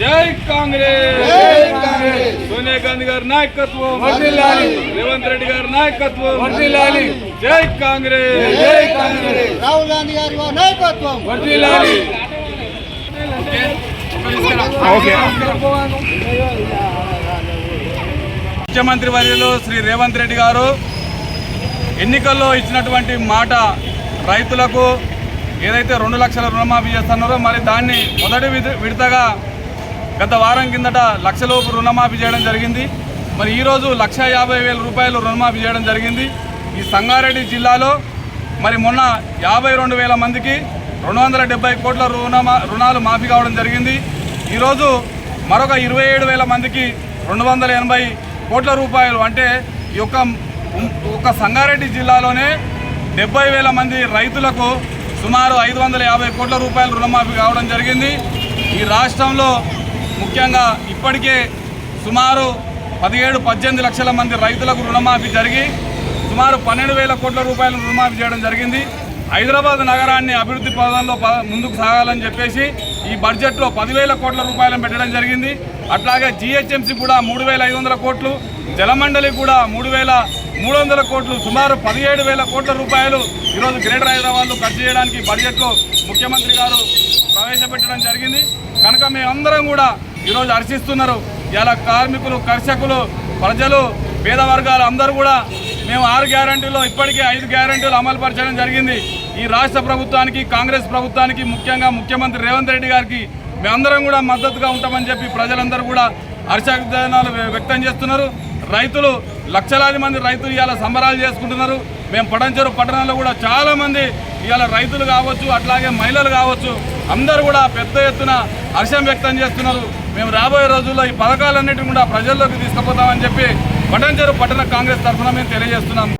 జై కాంగ్రెస్! సోనియా గాంధీ గారి నాయకత్వం! రేవంత్ రెడ్డి గారి నాయకత్వం! జై కాంగ్రెస్! జై కాంగ్రెస్! రాహుల్ గాంధీ గారి నాయకత్వం! ముఖ్యమంత్రి వర్యులు శ్రీ రేవంత్ రెడ్డి గారు ఎన్నికల్లో ఇచ్చినటువంటి మాట రైతులకు ఏదైతే రెండు లక్షల రుణమాఫీ చేస్తున్నారో మరి దాన్ని మొదటి విడతగా గత వారం కిందట లక్షలోపు రుణమాఫీ చేయడం జరిగింది. మరి ఈరోజు లక్ష యాభై వేల రూపాయలు రుణమాఫీ చేయడం జరిగింది. ఈ సంగారెడ్డి జిల్లాలో మరి మొన్న యాభై రెండు వేల మందికి రెండు వందల డెబ్బై కోట్ల రుణమా రుణాలు మాఫీ కావడం జరిగింది. ఈరోజు మరొక ఇరవై ఏడు వేల మందికి రెండు వందల ఎనభై కోట్ల రూపాయలు అంటే ఈ యొక్క ఒక సంగారెడ్డి జిల్లాలోనే డెబ్బై వేల మంది రైతులకు సుమారు ఐదు వందల యాభై కోట్ల రూపాయలు రుణమాఫీ కావడం జరిగింది. ఈ రాష్ట్రంలో ముఖ్యంగా ఇప్పటికే సుమారు పదిహేడు పద్దెనిమిది లక్షల మంది రైతులకు రుణమాఫీ జరిగి సుమారు పన్నెండు వేల కోట్ల రూపాయలు రుణమాఫీ చేయడం జరిగింది. హైదరాబాద్ నగరాన్ని అభివృద్ధి పదంలో ముందుకు సాగాలని చెప్పేసి ఈ బడ్జెట్లో పదివేల కోట్ల రూపాయలను పెట్టడం జరిగింది. అట్లాగే జిహెచ్ఎంసీ కూడా మూడు వేల ఐదు వందల కోట్లు జలమండలి కూడా మూడు వేల మూడు వందల కోట్లు సుమారు పదిహేడు వేల కోట్ల రూపాయలు ఈరోజు గ్రేటర్ హైదరాబాద్లో ఖర్చు చేయడానికి బడ్జెట్లో ముఖ్యమంత్రి గారు ప్రవేశపెట్టడం జరిగింది. కనుక మేమందరం కూడా ఈరోజు హర్షిస్తున్నారు. ఇలా కార్మికులు కర్షకులు ప్రజలు పేద వర్గాలు అందరూ కూడా మేము ఆరు గ్యారంటీలో ఇప్పటికే ఐదు గ్యారంటీలు అమలు పరచడం జరిగింది. ఈ రాష్ట్ర ప్రభుత్వానికి కాంగ్రెస్ ప్రభుత్వానికి ముఖ్యంగా ముఖ్యమంత్రి రేవంత్ రెడ్డి గారికి మేమందరం కూడా మద్దతుగా ఉంటామని చెప్పి ప్రజలందరూ కూడా హర్షాలు వ్యక్తం చేస్తున్నారు. రైతులు లక్షలాది మంది రైతులు ఇవాళ సంబరాలు చేసుకుంటున్నారు. మేము పడంచెరు పట్టణంలో కూడా చాలామంది ఇవాళ రైతులు కావచ్చు అట్లాగే మహిళలు కావచ్చు అందరూ కూడా పెద్ద ఎత్తున హర్షం వ్యక్తం చేస్తున్నారు. మేము రాబోయే రోజుల్లో ఈ పథకాలన్నిటి కూడా ప్రజల్లోకి తీసుకుపోతామని చెప్పి పటంచెరు పట్టణ కాంగ్రెస్ తరఫున మేము తెలియజేస్తున్నాం.